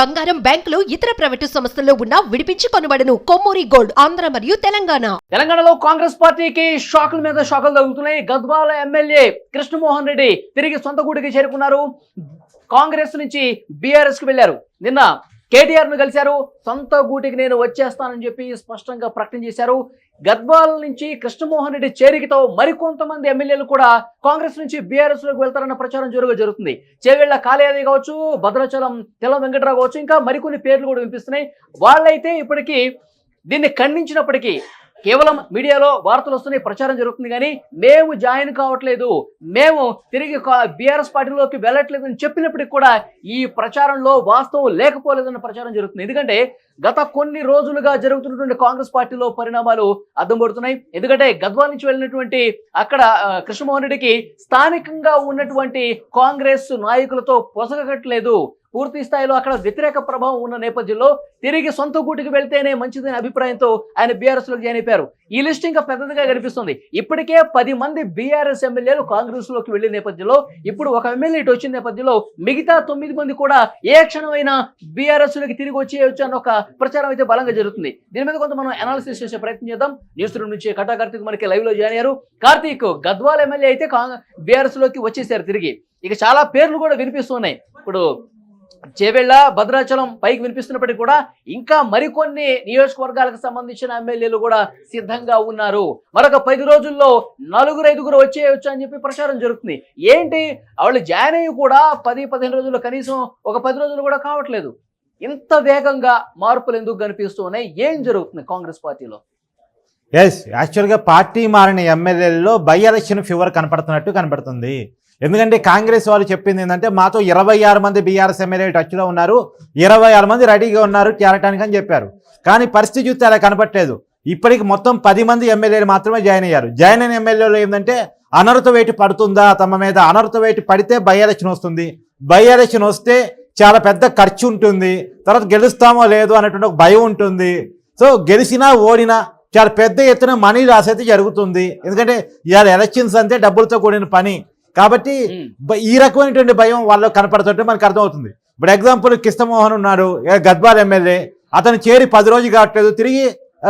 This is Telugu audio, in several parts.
బంగారం బ్యాంకులు ఇతర ప్రైవేటు సంస్థల్లో ఉన్న విడిపించి కొనబడను. కొమ్మూరి గోల్డ్ ఆంధ్ర మరియు తెలంగాణ. తెలంగాణలో కాంగ్రెస్ పార్టీకి షాకుల మీద షాకులు తగులుతున్నాయి. గద్వాల ఎమ్మెల్యే కృష్ణమోహన్ రెడ్డి తిరిగి సొంత గూడికి చేరుకున్నారు. కాంగ్రెస్ నుంచి బీఆర్ఎస్కు వెళ్ళారు నిన్న కేటీఆర్ను కలిశారు. సొంత గూటికి నేను వచ్చేస్తానని చెప్పి స్పష్టంగా ప్రకటన చేశారు. గద్వాల నుంచి కృష్ణమోహన్ రెడ్డి చేరికతో మరికొంతమంది ఎమ్మెల్యేలు కూడా కాంగ్రెస్ నుంచి బీఆర్ఎస్లోకి వెళ్తారన్న ప్రచారం జరుగు జరుగుతుంది. చేవేళ్ళ కాళయాది కావచ్చు భద్రాచలం తెల్ల వెంకటరావు కావచ్చు ఇంకా మరికొన్ని పేర్లు కూడా వినిపిస్తున్నాయి. వాళ్ళైతే ఇప్పటికీ దీన్ని ఖండించినప్పటికీ కేవలం మీడియాలో వార్తలు వస్తున్నాయి ప్రచారం జరుగుతుంది కానీ మేము జాయిన్ కావట్లేదు. మేము తిరిగి బీఆర్ఎస్ పార్టీలోకి వెళ్ళట్లేదని చెప్పినప్పటికీ కూడా ఈ ప్రచారంలో వాస్తవం లేకపోలేదన్న ప్రచారం జరుగుతుంది. ఎందుకంటే గత కొన్ని రోజులుగా జరుగుతున్నటువంటి కాంగ్రెస్ పార్టీలో పరిణామాలు అద్దం పడుతున్నాయి ఎందుకంటే గద్వాల్ నుంచి వెళ్ళినటువంటి అక్కడ కృష్ణమోహన్ రెడ్డికి స్థానికంగా ఉన్నటువంటి కాంగ్రెస్ నాయకులతో పొసగట్లేదు. పూర్తి స్థాయిలో అక్కడ వ్యతిరేక ప్రభావం ఉన్న నేపథ్యంలో తిరిగి సొంత గూటికి వెళ్తేనే మంచిదనే అభిప్రాయంతో ఆయన బీఆర్ఎస్లోకి జాయిన్ అయిపోయారు. ఈ లిస్ట్ ఇంకా పెద్దదిగా కనిపిస్తుంది. ఇప్పటికే పది మంది బీఆర్ఎస్ ఎమ్మెల్యేలు కాంగ్రెస్లోకి వెళ్ళే నేపథ్యంలో ఇప్పుడు ఒక ఎమ్మెల్యే ఇటు వచ్చిన నేపథ్యంలో మిగతా తొమ్మిది మంది కూడా ఏ క్షణమైనా బీఆర్ఎస్లోకి తిరిగి వచ్చేయచ్చు అన్న ఒక ప్రచారం అయితే బలంగా జరుగుతుంది. దీని మీద కొంత మనం అనాలిసిస్ చేసే ప్రయత్నం చేద్దాం. న్యూస్ రూమ్ నుంచి కటా కార్తీక్ మనకి లైవ్లో జాయిన్ అయ్యారు. కార్తీక్ గద్వాల్ ఎమ్మెల్యే అయితే బీఆర్ఎస్లోకి వచ్చేసారు తిరిగి. ఇక చాలా పేర్లు కూడా వినిపిస్తున్నాయి ఇప్పుడు చేవెళ్ళ భద్రాచలం పైకి వినిపిస్తున్నప్పటికీ కూడా ఇంకా మరికొన్ని నియోజకవర్గాలకు సంబంధించిన ఎమ్మెల్యేలు కూడా సిద్ధంగా ఉన్నారు. మరొక పది రోజుల్లో నలుగురు ఐదుగురు వచ్చేయచ్చు అని చెప్పి ప్రచారం జరుగుతుంది. ఏంటి? వాళ్ళు జాయిన్ అయ్యి కూడా పది పదిహేను రోజుల్లో కనీసం ఒక పది రోజులు కూడా కావట్లేదు. ఇంత వేగంగా మార్పులు ఎందుకు కనిపిస్తూ ఉన్నాయి? ఏం జరుగుతుంది కాంగ్రెస్ పార్టీలో? ఎస్ యాక్చువల్గా పార్టీ మారిన ఎమ్మెల్యేలలో బై ఎలక్షన్ ఫీవర్ కనపడుతున్నట్టు కనపడుతుంది. ఎందుకంటే కాంగ్రెస్ వాళ్ళు చెప్పింది ఏంటంటే మాతో ఇరవై ఆరు మంది బీఆర్ఎస్ ఎమ్మెల్యే టచ్లో ఉన్నారు ఇరవై ఆరు మంది రెడీగా ఉన్నారు చేరటానికి అని చెప్పారు. కానీ పరిస్థితి చూస్తే అలా కనపట్లేదు ఇప్పటికి మొత్తం పది మంది ఎమ్మెల్యేలు మాత్రమే జాయిన్ అయ్యారు. జాయిన్ అయిన ఎమ్మెల్యేలు ఏంటంటే అనర్హత వేటు పడుతుందా తమ మీద? అనర్హత వేటు పడితే బై ఎలక్షన్ వస్తుంది. బై ఎలక్షన్ వస్తే చాలా పెద్ద ఖర్చు ఉంటుంది. తర్వాత గెలుస్తామో లేదో అనేటువంటి ఒక భయం ఉంటుంది. సో గెలిచినా ఓడినా చాలా పెద్ద ఎత్తున మనీ లాస్ అయితే జరుగుతుంది. ఎందుకంటే ఇవాళ ఎలక్షన్స్ అంతే డబ్బులతో కూడిన పని. కాబట్టి ఈ రకమైనటువంటి భయం వాళ్ళు కనపడుతుంటే మనకు అర్థమవుతుంది. ఇప్పుడు ఎగ్జాంపుల్ కృష్ణమోహన్ ఉన్నాడు గద్వాల్ ఎమ్మెల్యే అతను చేరి పది రోజులు కావట్లేదు తిరిగి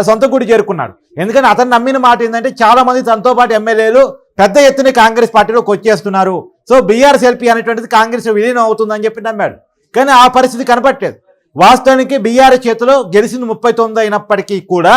సొంత గుడి చేరుకున్నాడు. ఎందుకంటే అతను నమ్మిన మాట ఏంటంటే చాలా మంది తనతో పాటు ఎమ్మెల్యేలు పెద్ద ఎత్తున కాంగ్రెస్ పార్టీలోకి వచ్చేస్తున్నారు సో బీఆర్ఎస్ ఎల్పీ అనేటువంటిది కాంగ్రెస్ విలీనం అవుతుందని చెప్పి నమ్మాడు. కానీ ఆ పరిస్థితి కనపట్లేదు వాస్తవానికి బీఆర్ఎస్ చేతిలో గెలిచింది ముప్పై తొమ్మిది అయినప్పటికీ కూడా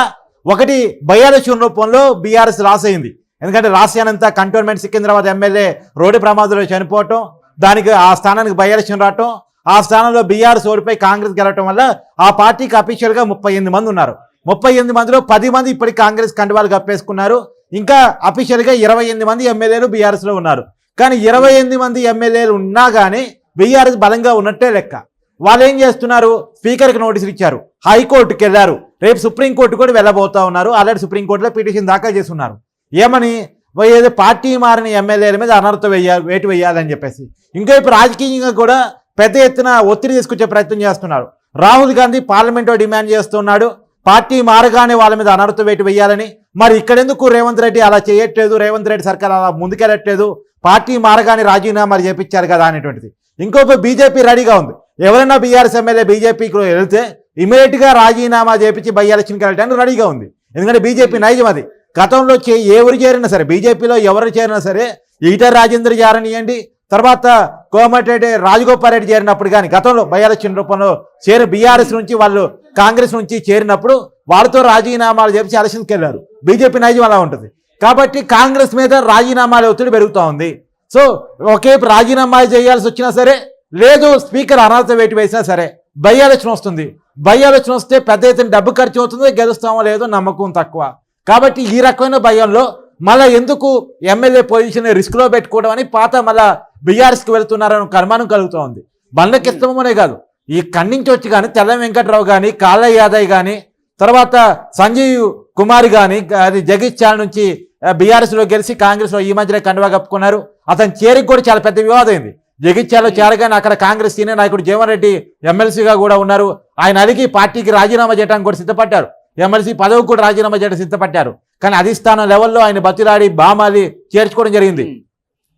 ఒకటి బయాలక్షన్ రూపంలో బీఆర్ఎస్ లాస్ అయింది. ఎందుకంటే రాష్ట్రానంతా కంటోన్మెంట్ సికింద్రాబాద్ ఎమ్మెల్యే రోడ్డు ప్రమాదంలో చనిపోవటం దానికి ఆ స్థానానికి బయాలక్షన్ రావటం ఆ స్థానంలో బీఆర్ఎస్ ఓడిపోయి కాంగ్రెస్ గెలవటం వల్ల ఆ పార్టీకి అఫీషియల్గా ముప్పై ఎనిమిది మంది ఉన్నారు. ముప్పై ఎనిమిది మందిలో పది మంది ఇప్పటికి కాంగ్రెస్ కండువాలు కప్పేసుకున్నారు. ఇంకా అఫీషియల్గా ఇరవై ఎనిమిది మంది ఎమ్మెల్యేలు బీఆర్ఎస్లో ఉన్నారు. కానీ ఇరవై ఎనిమిది మంది ఎమ్మెల్యేలు ఉన్నా కానీ బీఆర్ఎస్ బలంగా ఉన్నట్టే లెక్క. వాళ్ళు ఏం చేస్తున్నారు? స్పీకర్కి నోటీసులు ఇచ్చారు. హైకోర్టుకి వెళ్ళారు రేపు సుప్రీంకోర్టు కూడా వెళ్ళబోతా ఉన్నారు. ఆల్రెడీ సుప్రీంకోర్టులో పిటిషన్ దాఖలు చేస్తున్నారు ఏమని? ఏదో పార్టీ మారిన ఎమ్మెల్యేల మీద అనర్హత వేయాలి వేటు వేయాలని చెప్పేసి. ఇంకా ఇప్పుడు రాజకీయంగా కూడా పెద్ద ఎత్తున ఒత్తిడి తీసుకొచ్చే ప్రయత్నం చేస్తున్నారు. రాహుల్ గాంధీ పార్లమెంట్లో డిమాండ్ చేస్తున్నాడు. పార్టీ మారగానే వాళ్ళ మీద అనర్హత వేటు వేయాలని మరి ఇక్కడెందుకు రేవంత్ రెడ్డి అలా చేయట్లేదు? రేవంత్ రెడ్డి సర్కార్ అలా ముందుకెళ్ళట్లేదు? పార్టీ మారగానే రాజీనామాలు చేపించారు కదా అనేటువంటిది. ఇంకొక బీజేపీ రెడీగా ఉంది. ఎవరైనా బీఆర్ఎస్ ఎమ్మెల్యే బీజేపీకి వెళ్తే ఇమీడియట్గా రాజీనామా చేపించి బై ఎలక్షన్కి వెళ్ళడానికి రెడీగా ఉంది. ఎందుకంటే బీజేపీ నైజం అది. గతంలో చే ఎవరు చేరినా సరే బీజేపీలో ఎవరు చేరినా సరే ఈటర్ రాజేంద్ర చేరనియండి తర్వాత కోమటిరెడ్డి రాజగోపాల్ రెడ్డి చేరినప్పుడు కానీ గతంలో బై ఎలక్షన్ రూపంలో చేరి బీఆర్ఎస్ నుంచి వాళ్ళు కాంగ్రెస్ నుంచి చేరినప్పుడు వాళ్ళతో రాజీనామాలు చేపించి ఎలక్షన్కి వెళ్ళారు. బీజేపీ నైజం అలా ఉంటుంది. కాబట్టి కాంగ్రెస్ మీద రాజీనామాల ఒత్తిడి పెరుగుతూ ఉంది. సో ఒకేపు రాజీనామాలు చేయాల్సి వచ్చినా సరే లేదు స్పీకర్ అనర్హత వేటు వేసినా సరే బై ఎలక్షన్ వస్తుంది. బై ఎలక్షన్ వస్తే పెద్ద ఎత్తున డబ్బు ఖర్చు అవుతుంది గెలుస్తామో లేదో నమ్మకం తక్కువ. కాబట్టి ఈ రకమైన భయంలో మళ్ళీ ఎందుకు ఎమ్మెల్యే పొజిషన్ రిస్క్లో పెట్టుకోవడం అని పాత మళ్ళా బీఆర్ఎస్కి వెళ్తున్నారని ఒక అనుమానం కలుగుతూ ఉంది ఇష్టమనే కాదు. ఈ కన్నించి వచ్చి కానీ తెల్ల వెంకట్రావు కానీ కాళ్ళ యాదవ్ కానీ తర్వాత సంజీవ్ కుమార్ కానీ అది జగిత్యాల నుంచి బీఆర్ఎస్లో గెలిచి కాంగ్రెస్లో ఈ మధ్యనే కండువా కప్పుకున్నారు. అతని చేరికి కూడా చాలా పెద్ద వివాదం అయింది జగిత్యాలలో చేరగానే అక్కడ కాంగ్రెస్ సీనియర్ నాయకుడు జీవన్ రెడ్డి ఎమ్మెల్సీగా కూడా ఉన్నారు. ఆయన అడిగి పార్టీకి రాజీనామా చేయడానికి కూడా సిద్ధపడ్డారు. ఎమ్మెల్సీ పదవికి కూడా రాజీనామా చేయడం సిద్ధపడ్డారు. కానీ అధిష్టానం లెవెల్లో ఆయన బతిలాడి బామాలి చేర్చుకోవడం జరిగింది.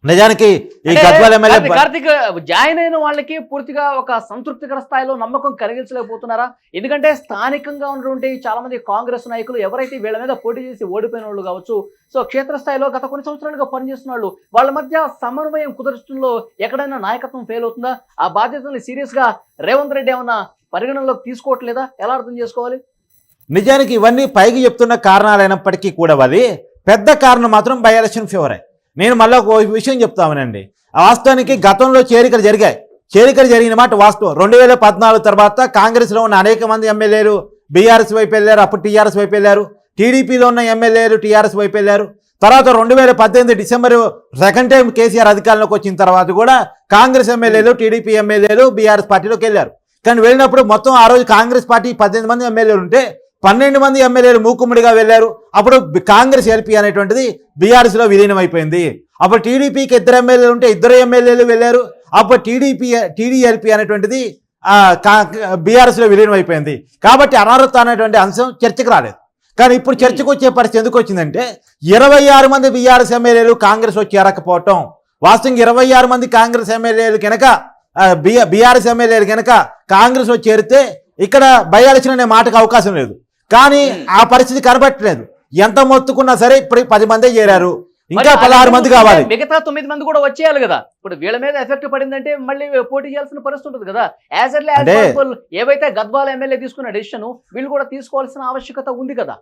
నిజానికి ఈ గద్వాల ఎమ్మెల్యే కార్తీక్- జాయిన్ అయిన వాళ్ళకి పూర్తిగా ఒక సంతృప్తికర స్థాయిలో నమ్మకం కలిగించలేకపోతున్నారా? ఎందుకంటే స్థానికంగా ఉన్నటువంటి చాలా మంది కాంగ్రెస్ నాయకులు ఎవరైతే వీళ్ళ మీద పోటీ చేసి ఓడిపోయిన వాళ్ళు కావచ్చు సో క్షేత్రస్థాయిలో గత కొన్ని సంవత్సరాలుగా పనిచేస్తున్న వాళ్ళు వాళ్ళ మధ్య సమన్వయం కుదర్చడంలో ఎక్కడైనా నాయకత్వం ఫెయిల్ అవుతుందా? ఆ బాధ్యతల్ని సీరియస్గా రేవంత్ రెడ్డి ఏమన్నా పరిగణనలోకి తీసుకోవట్లేదా? ఎలా అర్థం చేసుకోవాలి? నిజానికి ఇవన్నీ పైకి చెప్తున్న కారణాలైనప్పటికీ కూడా అది పెద్ద కారణం మాత్రం బై ఎలక్షన్ ఫీవరే. నేను మళ్ళీ ఒక విషయం చెప్తామనండి. వాస్తవానికి గతంలో చేరికలు జరిగాయి. చేరికలు జరిగిన మాట వాస్తవం. రెండు వేల పద్నాలుగు తర్వాత కాంగ్రెస్లో ఉన్న అనేక మంది ఎమ్మెల్యేలు బీఆర్ఎస్ వైపు వెళ్ళారు అప్పుడు టీఆర్ఎస్ వైపు వెళ్ళారు. టీడీపీలో ఉన్న ఎమ్మెల్యేలు టీఆర్ఎస్ వైపు వెళ్ళారు. తర్వాత రెండు వేల పద్దెనిమిది డిసెంబర్ సెకండ్ టైం కేసీఆర్ అధికారంలోకి వచ్చిన తర్వాత కూడా కాంగ్రెస్ ఎమ్మెల్యేలు టీడీపీ ఎమ్మెల్యేలు బీఆర్ఎస్ పార్టీలోకి వెళ్ళారు. కానీ వెళ్ళినప్పుడు మొత్తం ఆ రోజు కాంగ్రెస్ పార్టీ పద్దెనిమిది మంది ఎమ్మెల్యేలు ఉంటే పన్నెండు మంది ఎమ్మెల్యేలు మూకుమ్మడిగా వెళ్ళారు. అప్పుడు కాంగ్రెస్ ఎల్పీ అనేటువంటిది బీఆర్ఎస్లో విలీనమైపోయింది. విలీనం అయిపోయింది అప్పుడు టీడీపీకి ఇద్దరు ఎమ్మెల్యేలు ఉంటే ఇద్దరు ఎమ్మెల్యేలు వెళ్ళారు. అప్పుడు టీడీపీ టీడీఎల్పీ అనేటువంటిది బీఆర్ఎస్లో విలీనం అయిపోయింది కాబట్టి అనర్హత అనేటువంటి అంశం చర్చకు రాలేదు. కానీ ఇప్పుడు చర్చకు వచ్చే పరిస్థితి ఎందుకు వచ్చిందంటే ఇరవై ఆరు మంది బీఆర్ఎస్ ఎమ్మెల్యేలు కాంగ్రెస్ వచ్చి చేరకపోవటం వాస్తవంగా ఇరవై ఆరు మంది కాంగ్రెస్ ఎమ్మెల్యేలు కనుక బీఆర్ఎస్ ఎమ్మెల్యేలు కనుక కాంగ్రెస్ వచ్చి చేరితే ఇక్కడ బై ఎలక్షన్ అనే మాటకు అవకాశం లేదు. కానీ ఆ పరిస్థితి కనబట్టలేదు ఎంత మొత్తుకున్నా సరే ఇప్పుడు పది మందే చేరారు. ఇంకా పదహారు మంది కావాలి. మిగతా తొమ్మిది మంది కూడా వచ్చేయాలి కదా. ఇప్పుడు వీళ్ళ మీద ఎఫెక్ట్ పడిందంటే మళ్ళీ పోటీ చేయాల్సిన పరిస్థితి ఉంటుంది కదా. యాజ్ ఎర్లీ ఏవైతే గద్వాల ఎమ్మెల్యే తీసుకున్న డెసిషన్ వీళ్ళు కూడా తీసుకోవాల్సిన ఆవశ్యకత ఉంది కదా.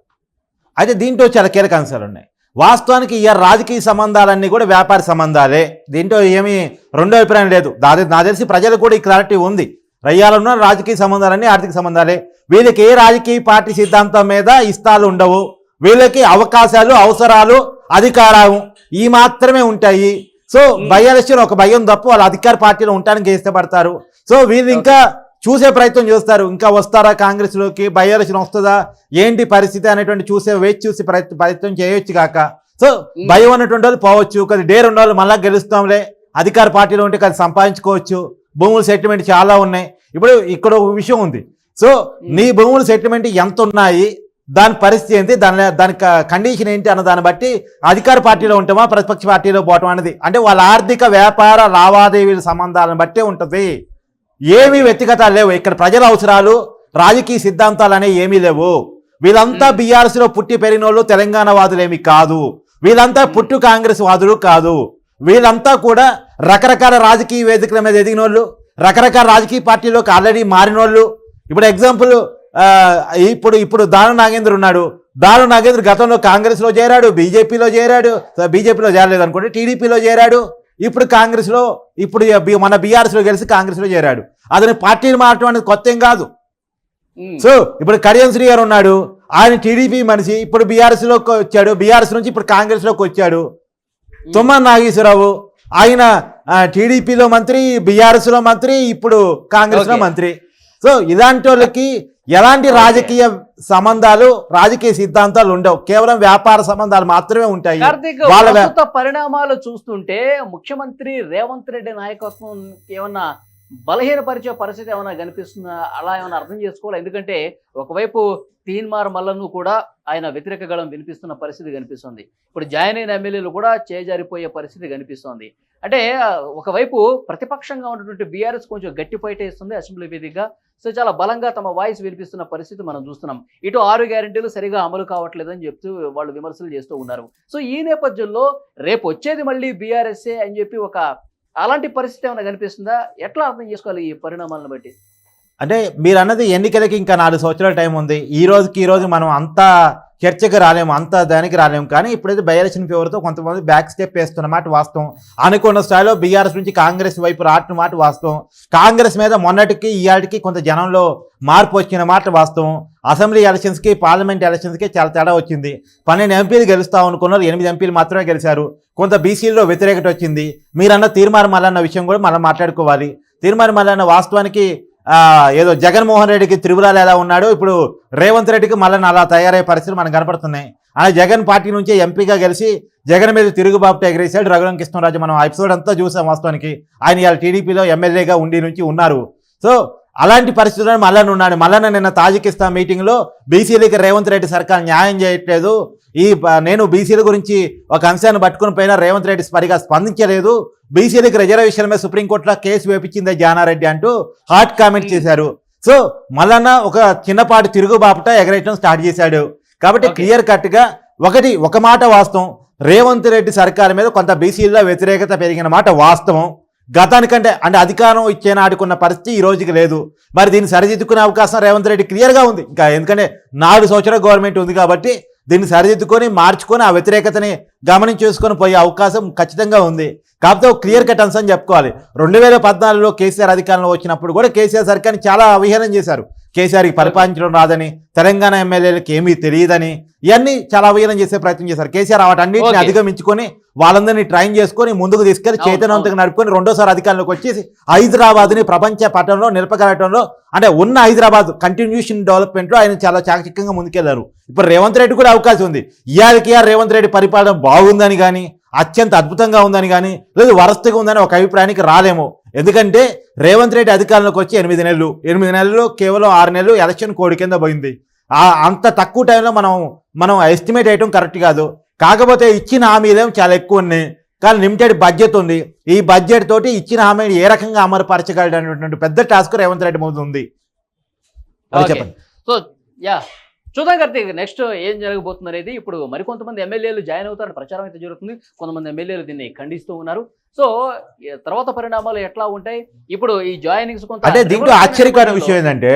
అయితే దీంట్లో చాలా కీలక అంశాలు ఉన్నాయి. వాస్తవానికి ఈ రాజకీయ సంబంధాలన్నీ కూడా వ్యాపార సంబంధాలే. దీంట్లో ఏమీ రెండో అభిప్రాయం లేదు. దాదాపు నాకు తెలిసి ప్రజలకు కూడా ఈ క్లారిటీ ఉంది. రయ్యాలున్న రాజకీయ సంబంధాలన్నీ ఆర్థిక సంబంధాలే. వీళ్ళకి ఏ రాజకీయ పార్టీ సిద్ధాంతం మీద ఇష్టాలు ఉండవు. వీళ్ళకి అవకాశాలు అవసరాలు అధికారం ఈ మాత్రమే ఉంటాయి. సో బై ఎలక్షన్ ఒక భయం తప్ప వాళ్ళు అధికార పార్టీలో ఉండడానికి ఇష్టపడతారు. సో వీళ్ళు ఇంకా చూసే ప్రయత్నం చేస్తారు. ఇంకా వస్తారా కాంగ్రెస్లోకి బై ఎలక్షన్ వస్తుందా? ఏంటి పరిస్థితి అనేటువంటి చూసే వేచి చూసి ప్రయత్నం ప్రయత్నం చేయొచ్చు కాక. సో భయం ఉన్నటువంటి వాళ్ళు పోవచ్చు. కొద్ది డేర్ ఉన్న వాళ్ళు మళ్ళా గెలుస్తాంలే. అధికార పార్టీలో ఉంటే కొద్ది సంపాదించుకోవచ్చు. భూముల సెటిల్మెంట్ చాలా ఉన్నాయి. ఇప్పుడు ఇక్కడ ఒక విషయం ఉంది. సో నీ భూముల సెటిల్మెంట్ ఎంత ఉన్నాయి దాని పరిస్థితి ఏంటి దాని దాని కండిషన్ ఏంటి అన్న దాన్ని బట్టి అధికార పార్టీలో ఉంటామా ప్రతిపక్ష పార్టీలో పోవటం అనేది. అంటే వాళ్ళ ఆర్థిక వ్యాపార లావాదేవీల సంబంధాలను బట్టే ఉంటుంది. ఏమీ వ్యక్తిగతాలు లేవు. ఇక్కడ ప్రజల అవసరాలు రాజకీయ సిద్ధాంతాలు అనేవి ఏమీ లేవు. వీళ్ళంతా బీఆర్ఎస్లో పుట్టి పెరిగిన వాళ్ళు తెలంగాణ వాదులేమి కాదు. వీళ్ళంతా పుట్టు కాంగ్రెస్ వాదులు కాదు. వీళ్ళంతా కూడా రకరకాల రాజకీయ వేదికల మీద ఎదిగిన వాళ్ళు రకరకాల రాజకీయ పార్టీలోకి ఆల్రెడీ మారినోళ్ళు ఇప్పుడు ఎగ్జాంపుల్ ఇప్పుడు ఇప్పుడు దాను నాగేంద్ర ఉన్నాడు. దాను నాగేంద్ర గతంలో కాంగ్రెస్లో చేరాడు బీజేపీలో చేరాడు బీజేపీలో చేరలేదు అనుకోండి టీడీపీలో చేరాడు. ఇప్పుడు కాంగ్రెస్లో ఇప్పుడు మన బీఆర్ఎస్లో గెలిచి కాంగ్రెస్లో చేరాడు. అతని పార్టీని మారటం అనేది కొత్త ఏం కాదు. సో ఇప్పుడు కడియం శ్రీ గారు ఉన్నాడు. ఆయన టీడీపీ మనిషి ఇప్పుడు బీఆర్ఎస్లోకి వచ్చాడు బీఆర్ఎస్ నుంచి ఇప్పుడు కాంగ్రెస్లోకి వచ్చాడు తుమ్మల నాగేశ్వరరావు ఆయన టీడీపీలో మంత్రి బీఆర్ఎస్లో మంత్రి ఇప్పుడు కాంగ్రెస్లో Okay. మంత్రి. సో ఇలాంటి వాళ్ళకి ఎలాంటి. రాజకీయ సంబంధాలు రాజకీయ సిద్ధాంతాలు ఉండవు. కేవలం వ్యాపార సంబంధాలు మాత్రమే ఉంటాయి. వాళ్ళ ప్రస్తుత పరిణామాలు చూస్తుంటే ముఖ్యమంత్రి రేవంత్ రెడ్డి నాయకత్వం ఏమన్నా బలహీనపరిచే పరిస్థితి ఏమైనా కనిపిస్తుందా? అలా ఏమైనా అర్థం చేసుకోవాలి? ఎందుకంటే ఒకవైపు తీన్మార్ మల్లను కూడా ఆయన వ్యతిరేక గళం వినిపిస్తున్న పరిస్థితి కనిపిస్తుంది. ఇప్పుడు జాయిన్ అయిన ఎమ్మెల్యేలు కూడా చేజారిపోయే పరిస్థితి కనిపిస్తోంది. అంటే ఒకవైపు ప్రతిపక్షంగా ఉన్నటువంటి బీఆర్ఎస్ కొంచెం గట్టి ఇస్తుంది అసెంబ్లీ వేదికగా. సో చాలా బలంగా తమ వాయిస్ వినిపిస్తున్న పరిస్థితి మనం చూస్తున్నాం. ఇటు ఆరు గ్యారెంటీలు సరిగా అమలు కావట్లేదని చెప్తూ వాళ్ళు విమర్శలు చేస్తూ ఉన్నారు. సో ఈ నేపథ్యంలో రేపు వచ్చేది మళ్ళీ బీఆర్ఎస్ఏ అని చెప్పి ఒక అలాంటి పరిస్థితి ఏమైనా కనిపిస్తుందా? ఎట్లా అర్థం చేసుకోవాలి ఈ పరిణామాలను బట్టి? అంటే మీరు అన్నది ఎన్నికలకి ఇంకా నాలుగు సంవత్సరాల టైం ఉంది. ఈ రోజుకి ఈ రోజు మనం అంతా చర్చకు రాలేము అంత దానికి రాలేము. కానీ ఇప్పుడైతే బై ఎలక్షన్ ఫీవర్తో కొంతమంది బ్యాక్ స్టెప్ వేస్తున్న మాట వాస్తవం. అనుకున్న స్థాయిలో బీఆర్ఎస్ నుంచి కాంగ్రెస్ వైపు రావటం మాట వాస్తవం. కాంగ్రెస్ మీద మొన్నటికి ఇయాటికి కొంత జనంలో మార్పు వచ్చిన మాట వాస్తవం. అసెంబ్లీ ఎలక్షన్స్కి పార్లమెంట్ ఎలక్షన్స్కి చాలా తేడా వచ్చింది. పన్నెండు ఎంపీలు గెలుస్తాం అనుకున్నారు ఎనిమిది ఎంపీలు మాత్రమే గెలిచారు. కొంత బీసీల్లో వ్యతిరేకత వచ్చింది. మీరన్న తీర్మానం మళ్ళన్న విషయం కూడా మనం మాట్లాడుకోవాలి. తీర్మానం మళ్ళన్న వాస్తవానికి ఏదో జగన్మోహన్ రెడ్డికి త్రిపురాలు ఎలా ఉన్నాడో? ఇప్పుడు రేవంత్ రెడ్డికి మళ్ళీ అలా తయారయ్యే పరిస్థితులు మనకు కనపడుతున్నాయి. ఆయన జగన్ పార్టీ నుంచి ఎంపీగా గెలిచి జగన్ మీద తిరుగుబాబు ఎగిరేశాడు రఘురామ కృష్ణరాజు. మనం ఆ ఎపిసోడ్ అంతా చూసాం వాస్తవానికి. ఆయన ఇవాళ టీడీపీలో ఎమ్మెల్యేగా ఉండి నుంచి ఉన్నారు. సో అలాంటి పరిస్థితుల్లో మల్లన్న ఉన్నాడు. మల్లన్న నిన్న తాజికిస్తాన్ మీటింగ్లో బీసీలకి రేవంత్ రెడ్డి సర్కార్ న్యాయం చేయట్లేదు. ఈ నేను బీసీల గురించి ఒక అంశాన్ని పట్టుకుని పోయినా రేవంత్ రెడ్డి సరిగా స్పందించలేదు. బీసీలకి రిజర్వేషన్ మీద సుప్రీంకోర్టులో కేసు వేపించిందే జానారెడ్డి అంటూ హాట్ కామెంట్ చేశారు. సో మల్లన్న ఒక చిన్నపాటి తిరుగుబాపుట ఎగరేయటం స్టార్ట్ చేశాడు. కాబట్టి. క్లియర్ కట్గా ఒకటి ఒక మాట వాస్తవం. రేవంత్ రెడ్డి సర్కార్ మీద కొంత బీసీల్లో వ్యతిరేకత పెరిగిన మాట వాస్తవం. గతానికంటే అంటే అధికారం ఇచ్చే నాడుకున్న పరిస్థితి ఈ రోజుకి లేదు. మరి దీన్ని సరిదిద్దుకునే అవకాశం రేవంత్ రెడ్డి క్లియర్గా ఉంది. ఇంకా ఎందుకంటే నాలుగు సంవత్సరాల గవర్నమెంట్ ఉంది కాబట్టి దీన్ని సరిదిద్దుకొని మార్చుకొని ఆ వ్యతిరేకతని చూసుకొని పోయే అవకాశం ఖచ్చితంగా ఉంది. కాకపోతే ఒక క్లియర్ కట్ అంశం చెప్పుకోవాలి. రెండు వేల పద్నాలుగులో కేసీఆర్ అధికారంలో వచ్చినప్పుడు కూడా కేసీఆర్ సర్కార్ని చాలా అవహేళన చేశారు. కేసీఆర్కి పరిపాలించడం రాదని తెలంగాణ ఎమ్మెల్యేలకు ఏమీ తెలియదని ఇవన్నీ చాలా అవహేళన చేసే ప్రయత్నం చేశారు. కేసీఆర్ వాటన్నిటిని Okay. అధిగమించుకొని వాళ్ళందరినీ ట్రైన్ చేసుకొని ముందుకు తీసుకెళ్ళి చైతన్యవంతంగా నడుపుకొని రెండోసారి అధికారంలోకి వచ్చేసి హైదరాబాద్ని ప్రపంచ పట్టణంలో నిలపగలగటంలో అంటే ఉన్న హైదరాబాద్ కంటిన్యూషన్ డెవలప్మెంట్లో ఆయన చాలా చాకచక్యంగా ముందుకెళ్ళారు. ఇప్పుడు రేవంత్ రెడ్డి కూడా అవకాశం ఉంది. ఇయాలకి ఇయా రేవంత్ రెడ్డి పరిపాలన బాగుందని కానీ అత్యంత అద్భుతంగా ఉందని కానీ లేదు వరస్ట్గా ఉందని ఒక అభిప్రాయానికి రాలేమో. ఎందుకంటే రేవంత్ రెడ్డి అధికారంలోకి వచ్చి ఎనిమిది నెలలు ఎనిమిది నెలల్లో కేవలం ఆరు నెలలు ఎలక్షన్ కోడ్ కింద పోయింది. ఆ అంత తక్కువ టైంలో మనం మనం ఎస్టిమేట్ చేయడం కరెక్ట్ కాదు. కాకపోతే ఇచ్చిన హామీలేం చాలా ఎక్కువ ఉన్నాయి. కానీ లిమిటెడ్ బడ్జెట్ ఉంది. ఈ బడ్జెట్ తోటి ఇచ్చిన హామీని ఏ రకంగా అమలుపరచగలడు అనేటువంటి పెద్ద టాస్క్ రేవంత్ రెడ్డి ముందు ఉంది. చెప్పండి. So yeah. చూద్దాం కార్తీక్ నెక్స్ట్ ఏం జరగబోతుంది అనేది ఇప్పుడు మరికొంతమంది ఎమ్మెల్యేలు జాయిన్ అవుతారని ప్రచారం అయితే జరుగుతుంది. కొంతమంది ఎమ్మెల్యేలు దీన్ని ఖండిస్తూ ఉన్నారు. సో తర్వాత పరిణామాలు ఎట్లా ఉంటాయి? ఇప్పుడు ఈ జాయినింగ్స్ కొంత అంటే దీంట్లో ఆశ్చర్యకరమైన విషయం ఏంటంటే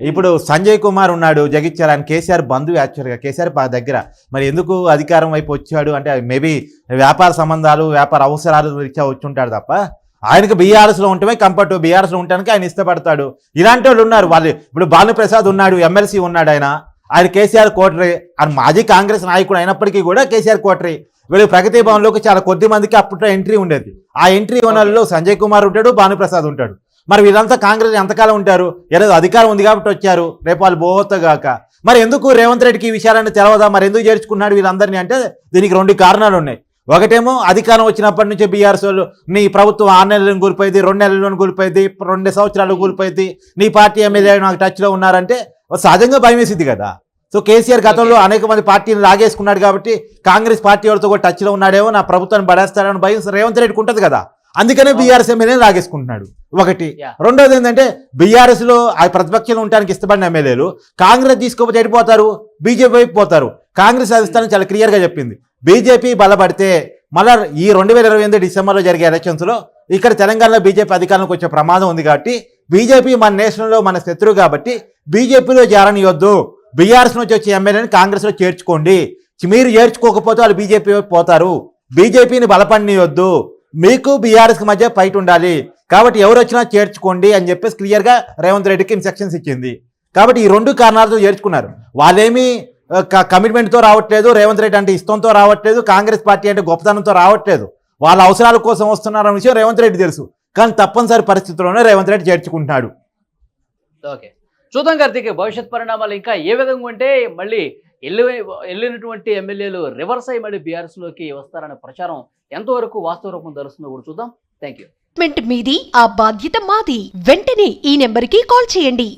ఇప్పుడు సంజయ్ కుమార్ ఉన్నాడు జగిత్యాల ఆయన కేసీఆర్ బంధువు యాక్చువల్గా. కేసీఆర్ పా దగ్గర. మరి ఎందుకు అధికారం వైపు వచ్చాడు? అంటే మేబీ వ్యాపార సంబంధాలు వ్యాపార అవసరాలు రీత్యా వచ్చి ఉంటాడు తప్ప ఆయనకు బీఆర్ఎస్లో ఉంటమే కంఫర్ట్ బీఆర్ఎస్లో ఉండడానికి ఆయన ఇష్టపడతాడు. ఇలాంటి వాళ్ళు ఉన్నారు. వాళ్ళు ఇప్పుడు భానుప్రసాద్ ఉన్నాడు ఎమ్మెల్సీ ఉన్నాడు ఆయన. ఆయన కేసీఆర్ కోటరీ. ఆయన మాజీ కాంగ్రెస్ నాయకుడు అయినప్పటికీ కూడా కేసీఆర్ కోటరీ. వీళ్ళు ప్రగతి భవన్లోకి చాలా కొద్ది మందికి అప్పట్లో ఎంట్రీ ఉండేది. ఆ ఎంట్రీ ఓనర్లో సంజయ్ కుమార్ ఉంటాడు భానుప్రసాద్ ఉంటాడు. మరి వీళ్ళంతా కాంగ్రెస్ ఎంతకాలం ఉంటారు? ఏదో అధికారం ఉంది కాబట్టి వచ్చారు. రేపు వాళ్ళు పోవద్దగాక మరి ఎందుకు రేవంత్ రెడ్డికి ఈ విషయాలన్నీ తెలవదా? మరి ఎందుకు చేర్చుకున్నాడు వీళ్ళందరినీ? అంటే దీనికి రెండు కారణాలు ఉన్నాయి. ఒకటేమో అధికారం వచ్చినప్పటి నుంచి బీఆర్ఎస్ వాళ్ళు నీ ప్రభుత్వం ఆరు నెలలను కూలిపోయింది రెండు నెలలను కూలిపోయింది రెండు సంవత్సరాలు కూలిపోయింది. నీ పార్టీ ఎమ్మెల్యే నాకు టచ్లో ఉన్నారంటే సహజంగా భయం వేసింది కదా. సో కేసీఆర్ గతంలో అనేక మంది పార్టీని లాగేసుకున్నాడు కాబట్టి కాంగ్రెస్ పార్టీ వాళ్ళతో కూడా టచ్లో ఉన్నాడేమో నా ప్రభుత్వాన్ని పడేస్తాడని భయం. రేవంత్ రెడ్డికి ఉంటుంది కదా. అందుకనే బీఆర్ఎస్ ఎమ్మెల్యేని లాగేసుకుంటున్నాడు ఒకటి. రెండోది ఏంటంటే బీఆర్ఎస్లో ఆ ప్రతిపక్షంలో ఉండడానికి ఇష్టపడిన ఎమ్మెల్యేలు కాంగ్రెస్ తీసుకోకపోతే ఎడిపోతారు బీజేపీ వైపు పోతారు. కాంగ్రెస్ అధిష్టానం చాలా క్లియర్గా చెప్పింది బీజేపీ బలపడితే మళ్ళా ఈ రెండు వేల ఇరవై ఎనిమిది డిసెంబర్లో జరిగే ఎలక్షన్స్లో ఇక్కడ తెలంగాణలో బీజేపీ అధికారంలోకి వచ్చే ప్రమాదం ఉంది కాబట్టి బీజేపీ మన నేషనల్లో మన శత్రువు కాబట్టి బీజేపీలో చేరనియొద్దు బీఆర్ఎస్ నుంచి వచ్చే ఎమ్మెల్యేని కాంగ్రెస్లో చేర్చుకోండి. మీరు చేర్చుకోకపోతే వాళ్ళు బీజేపీ వైపు పోతారు. బీజేపీని బలపడినియొద్దు మీకు బీఆర్ఎస్కి మధ్య ఫైట్ ఉండాలి. కాబట్టి ఎవరు వచ్చినా చేర్చుకోండి అని చెప్పేసి క్లియర్గా రేవంత్ రెడ్డికి ఇన్స్ట్రక్షన్స్ ఇచ్చింది. కాబట్టి ఈ రెండు కారణాలతో చేర్చుకున్నారు వాళ్ళేమీ క- కమిట్మెంట్తో రావట్లేదు రేవంత్ రెడ్డి అంటే ఇష్టంతో రావట్లేదు కాంగ్రెస్ పార్టీ అంటే గొప్పతనంతో రావట్లేదు. వాళ్ళ అవసరాల కోసం వస్తున్నారన్న విషయం రేవంత్ రెడ్డి తెలుసు. కానీ తప్పనిసరి పరిస్థితుల్లోనే రేవంత్ రెడ్డి చేర్చుకుంటున్నాడు. ఓకే. చూద్దాం కార్తీక్ భవిష్యత్ పరిణామాలు ఇంకా ఏ విధంగా ఉంటే మళ్ళీ వెళ్ళి వెళ్ళినటువంటి ఎమ్మెల్యేలు రివర్స్ అయ్యి మళ్ళీ బీఆర్ఎస్లోకి వస్తారనే ప్రచారం ఎంతవరకు వాస్తవ రూపం ధరుస్తుందో కూడా చూద్దాం. థ్యాంక్ యూ మీది ఆ బాధ్యత మాది. వెంటనే ఈ నెంబర్కి కాల్ చేయండి.